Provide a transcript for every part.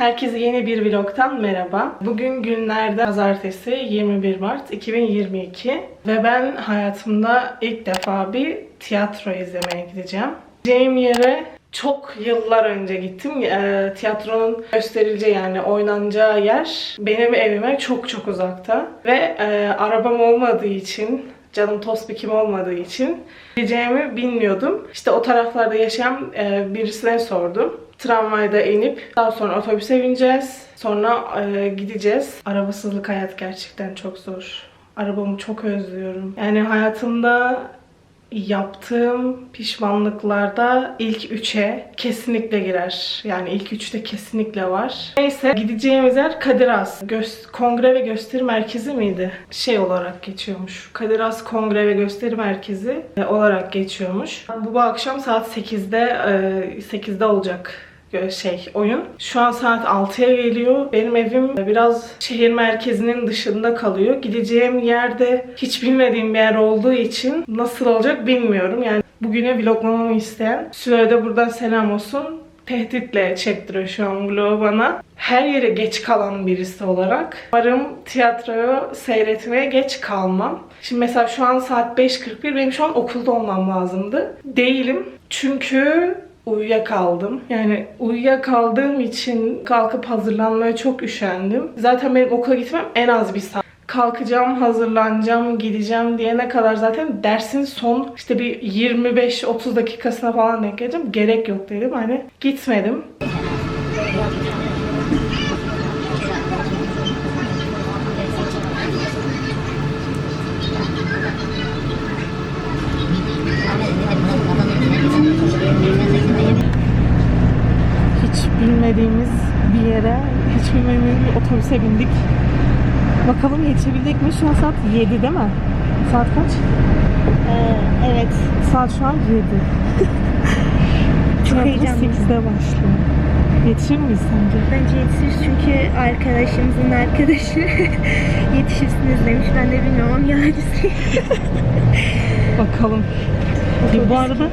Herkese yeni bir vlogtan merhaba. Bugün günlerden pazartesi 21 Mart 2022 ve ben hayatımda ilk defa bir tiyatro izlemeye gideceğim. Gideceğim yere çok yıllar önce gittim. Eee, tiyatronun gösterileceği yani oynanacağı yer benim evime çok çok uzakta. Ve eee, arabam olmadığı için, canım tospikim olmadığı için gideceğimi bilmiyordum. İşte o taraflarda yaşayan eee, birisine sordum. Tramvayda inip daha sonra otobüse bineceğiz. Sonra eee, gideceğiz. Arabasızlık hayat gerçekten çok zor. Arabamı çok özlüyorum. Yani hayatımda yaptığım pişmanlıklarda ilk üçe kesinlikle girer. Yani ilk üçte kesinlikle var. Neyse gideceğimiz yer Kadir Has. Gös- Kongre ve Gösteri Merkezi miydi? Şey olarak geçiyormuş. Kadir Has Kongre ve Gösteri Merkezi e, olarak geçiyormuş. Bu, bu akşam saat 8'de e, 8'de olacak gö- şey oyun. Şu an saat 6'ya geliyor. Benim evim biraz şehir merkezinin dışında kalıyor. Gideceğim yerde hiç bilmediğim bir yer olduğu için nasıl olacak bilmiyorum. Yani bugüne vloglamamı isteyen Süheyl'e de buradan selam olsun. Tehditle çektiriyor şu an vlogu bana. Her yere geç kalan birisi olarak. Umarım tiyatroyu seyretmeye geç kalmam. Şimdi mesela şu an saat 5.41. Benim şu an okulda olmam lazımdı. Değilim. Çünkü uyuyakaldım. Yani uyuyakaldığım için kalkıp hazırlanmaya çok üşendim. Zaten benim okula gitmem en az bir saat. Kalkacağım, hazırlanacağım, gideceğim diyene kadar zaten dersin son işte bir 25-30 dakikasına falan denk geleceğim. Gerek yok dedim. Hani gitmedim. Hiç bilmediğimiz bir yere, hiç bilmediğimiz bir otobüse bindik. Bakalım yetişebildik mi? Şu an saat 7 değil mi? Saat kaç? evet. Saat şu an 7. Çok heyecanlıyım. 8'de başlıyor. Yetişir miyiz sence? Bence yetişir çünkü arkadaşımızın arkadaşı yetişirsiniz demiş. Ben de bilmiyorum ama yarısı. Bakalım. Ya bu arada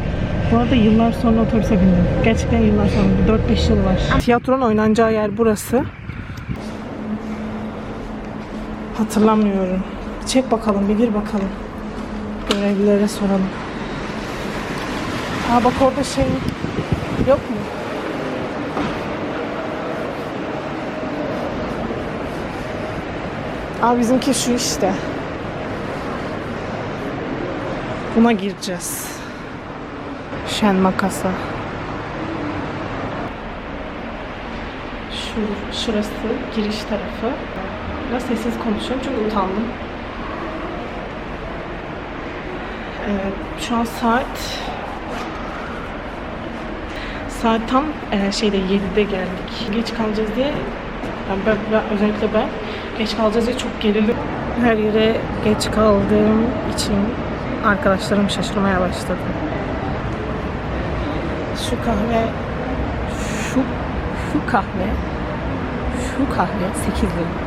bu arada yıllar sonra otobüse bindim. Gerçekten yıllar sonra. 4-5 yıl var. Tiyatronun oynanacağı yer burası. Hatırlamıyorum. Çek bakalım, bir gir bakalım. Görevlilere soralım. Aa bak orada şey yok mu? Aa bizimki şu işte. Buna gireceğiz. Şen makasa. Şu, şurası giriş tarafı. Biraz sessiz konuşuyorum çünkü utandım. Evet, şu an saat saat tam e, şeyde 7'de geldik. Geç kalacağız diye yani ben, ben- özellikle ben geç kalacağız diye çok gerildim. Her yere geç kaldığım için arkadaşlarım şaşırmaya başladı. Şu kahve şu şu kahve şu kahve 8 lira.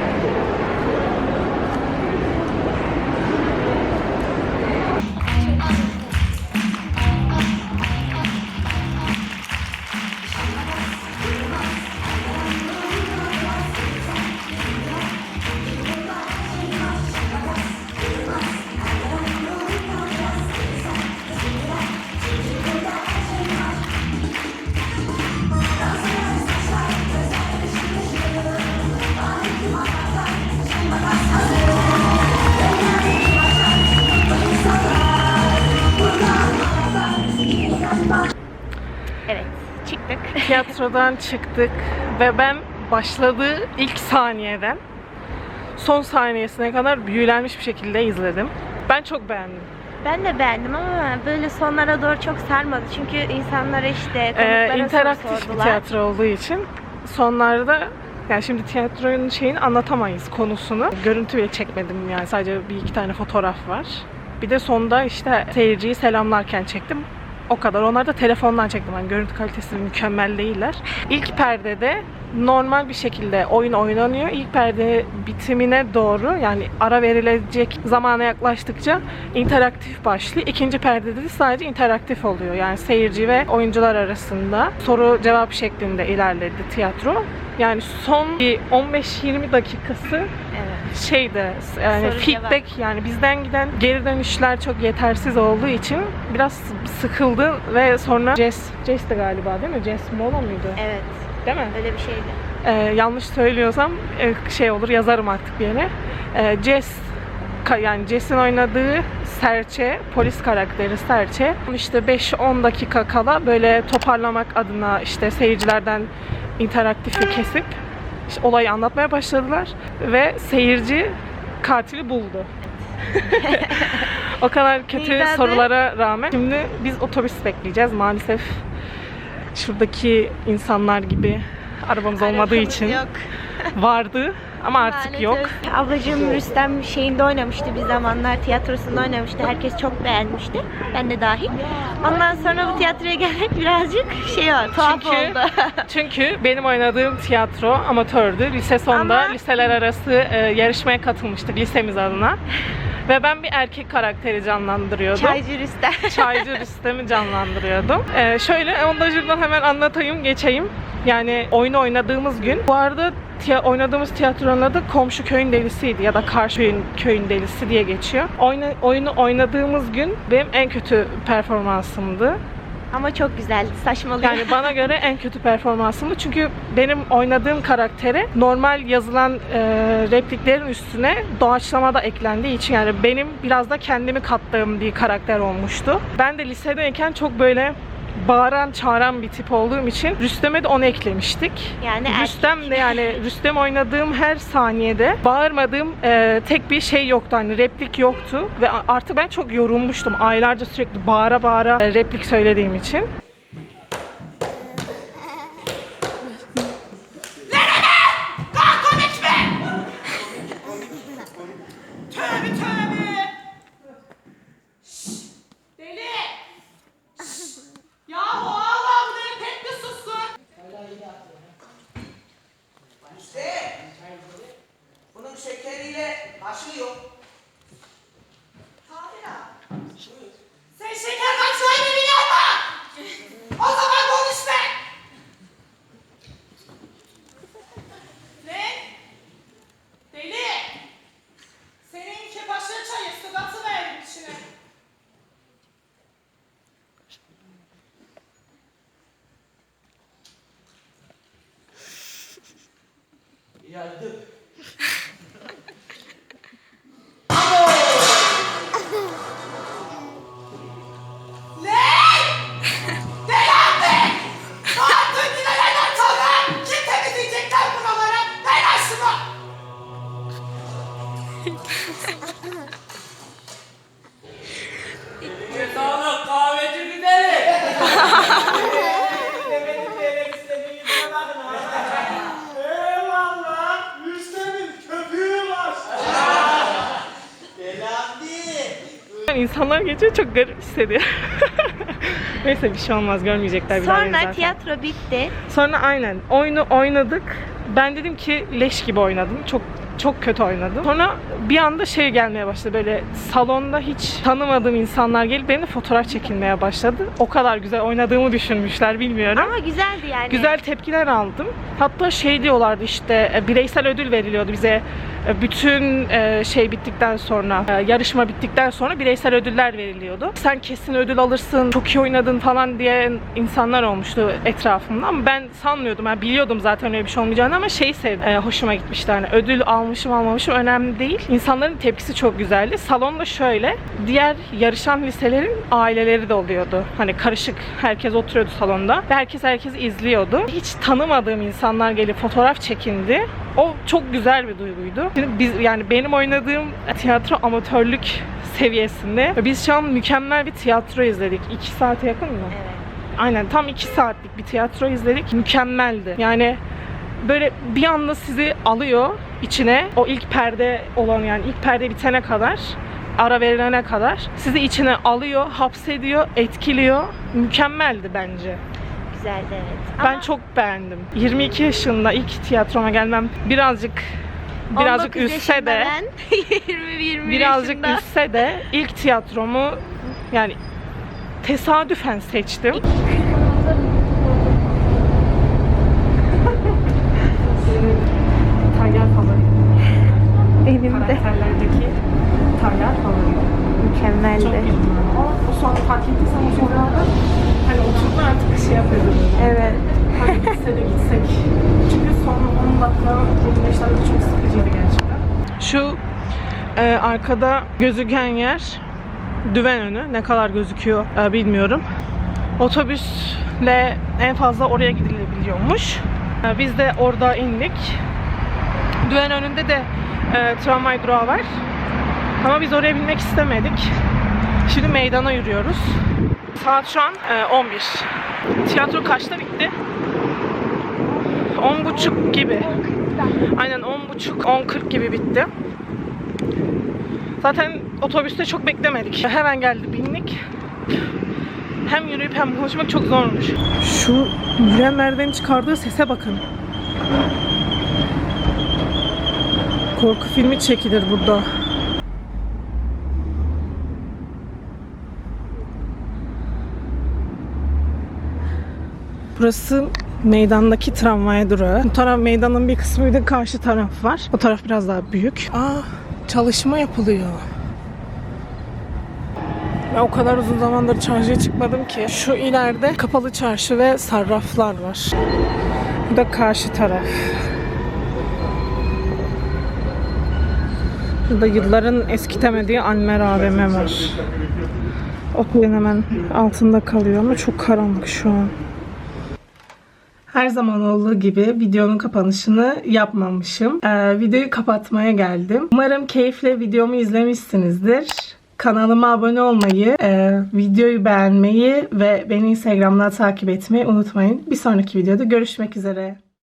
Tiyatrodan çıktık ve ben başladığı ilk saniyeden son saniyesine kadar büyülenmiş bir şekilde izledim. Ben çok beğendim. Ben de beğendim ama böyle sonlara doğru çok sarmadı. Çünkü insanlara işte Ee, soru interaktif bir tiyatro olduğu için sonlarda yani şimdi tiyatronun şeyini anlatamayız konusunu. Görüntü bile çekmedim yani sadece bir iki tane fotoğraf var. Bir de sonda işte seyirciyi selamlarken çektim. O kadar. Onlar da telefondan çektim. Yani görüntü kalitesi mükemmel değiller. İlk perdede normal bir şekilde oyun oynanıyor. İlk perde bitimine doğru yani ara verilecek zamana yaklaştıkça interaktif başlıyor. İkinci perdede de sadece interaktif oluyor. Yani seyirci ve oyuncular arasında soru cevap şeklinde ilerledi tiyatro. Yani son bir 15-20 dakikası Evet. Şeydi yani Soru feedback yani bizden giden geri dönüşler çok yetersiz olduğu için biraz sıkıldı ve sonra Jess, Jess de galiba değil mi? Jess Mola muydu? Evet. Değil mi? Öyle bir şeydi. Ee, yanlış söylüyorsam e, şey olur yazarım artık bir yere. Ee, Jess yani Jess'in oynadığı Serçe, polis karakteri Serçe. İşte 5-10 dakika kala böyle toparlamak adına işte seyircilerden interaktifi kesip işte olayı anlatmaya başladılar ve seyirci katili buldu. o kadar kötü Neydi adı? sorulara rağmen şimdi biz otobüs bekleyeceğiz maalesef. Şuradaki insanlar gibi arabamız olmadığı Arabamız için Yok. vardı ama artık yok. Ablacığım Rüstem şeyinde oynamıştı bir zamanlar tiyatrosunda oynamıştı. Herkes çok beğenmişti. Ben de dahil. Ondan sonra bu tiyatroya gelmek birazcık şey var, tuhaf Çünkü- oldu. Çünkü benim oynadığım tiyatro amatördü. Lise sonda Ama- liseler arası e, yarışmaya katılmıştık lisemiz adına. Ve ben bir erkek karakteri canlandırıyordum. Çaycı Rüstem. Çaycı Rüstem'i canlandırıyordum. Ee, şöyle ondajından hemen anlatayım, geçeyim. Yani oyunu oynadığımız gün. Bu arada tiya- oynadığımız tiyatronun adı Komşu Köyün Delisi'ydi ya da Karşı Köyün, Köyün Delisi diye geçiyor. Oyna, oyunu oynadığımız gün benim en kötü performansımdı. Ama çok güzeldi. Saçmalıyor. Yani bana göre en kötü performansımdı. Çünkü benim oynadığım karaktere normal yazılan e, repliklerin üstüne doğaçlama da eklendiği için yani benim biraz da kendimi kattığım bir karakter olmuştu. Ben de lisedeyken çok böyle bağıran, çağıran bir tip olduğum için Rüstem'e de onu eklemiştik. Yani. Rüstem de yani Rüstem oynadığım her saniyede bağırmadığım e, tek bir şey yoktu. Hani replik yoktu ve artık ben çok yorulmuştum. Aylarca sürekli bağıra bağıra e, replik söylediğim için. İnsanlar geçiyor çok garip hissediyor. Neyse bir şey olmaz görmeyecekler bir daha beni Sonra zaten. tiyatro bitti. Sonra aynen oyunu oynadık. Ben dedim ki leş gibi oynadım. Çok çok kötü oynadım. Sonra bir anda şey gelmeye başladı böyle salonda hiç tanımadığım insanlar gelip benimle fotoğraf çekilmeye başladı. O kadar güzel oynadığımı düşünmüşler bilmiyorum. Ama güzeldi yani. Güzel tepkiler aldım. Hatta şey diyorlardı işte e, bireysel ödül veriliyordu bize. E, Bütün e, şey bittikten sonra, yarışma bittikten sonra bireysel ödüller veriliyordu. Sen kesin ödül alırsın, çok iyi oynadın falan diye insanlar olmuştu etrafımda ama ben sanmıyordum. Ben biliyordum zaten öyle bir şey olmayacağını ama şey sevdim. Hoşuma gitmişti hani ödül almışım almamışım önemli değil. İnsanların tepkisi çok güzeldi. Salonda şöyle, diğer yarışan liselerin aileleri de oluyordu. Hani karışık herkes oturuyordu salonda ve herkes herkes izliyordu. Hiç tanımadığım insanlar gelip fotoğraf çekindi. O çok güzel bir duyguydu. Şimdi biz yani benim oynadığım tiyatro amatörlük seviyesinde. Biz şu an mükemmel bir tiyatro izledik. 2 saate yakın mı? Evet. Aynen tam 2 saatlik bir tiyatro izledik. Mükemmeldi. Yani böyle bir anda sizi alıyor içine. O ilk perde olan yani ilk perde bitene kadar ara verilene kadar sizi içine alıyor, hapsediyor, etkiliyor. Mükemmeldi bence. güzeldi evet. Ben Ama çok beğendim. 22 yaşında ilk tiyatroma gelmem birazcık birazcık 19 üstse de ben 20 21 birazcık yaşında. üstse de ilk tiyatromu yani tesadüfen seçtim. Benim de Karakterlerdeki Tayyar favori. Çok mükemmeldi. memnunum. Ama o son fark ettiysen o sonralarda hani oturma artık şey yapıyordum. Evet. Hani gitse de gitsek. Çünkü son 10 dakika, 25 dakika çok sıkıcıydı gerçekten. Şu e, arkada gözüken yer düven önü. Ne kadar gözüküyor e, bilmiyorum. Otobüsle en fazla oraya gidilebiliyormuş. E, biz de orada indik. Düven önünde de e, tramvay durağı var. Ama biz oraya binmek istemedik. Şimdi meydana yürüyoruz. Saat şu an e, 11. Tiyatro kaçta bitti? 10.30 gibi. Aynen 10.30, 10.40 gibi bitti. Zaten otobüste çok beklemedik. Hemen geldi bindik. Hem yürüyüp hem konuşmak çok zormuş. Şu yürüyen merdiveni çıkardığı sese bakın. Korku filmi çekilir burada. Burası meydandaki tramvay durağı. Bu taraf meydanın bir kısmı de karşı taraf var. O taraf biraz daha büyük. Aa çalışma yapılıyor. Ben o kadar uzun zamandır çarşıya çıkmadım ki. Şu ileride kapalı çarşı ve sarraflar var. Bu da karşı taraf. Burada yılların eskitemediği Anmer AVM var. Okulun hemen altında kalıyor ama çok karanlık şu an. Her zaman olduğu gibi videonun kapanışını yapmamışım. Ee, videoyu kapatmaya geldim. Umarım keyifle videomu izlemişsinizdir. Kanalıma abone olmayı, e, videoyu beğenmeyi ve beni Instagram'dan takip etmeyi unutmayın. Bir sonraki videoda görüşmek üzere.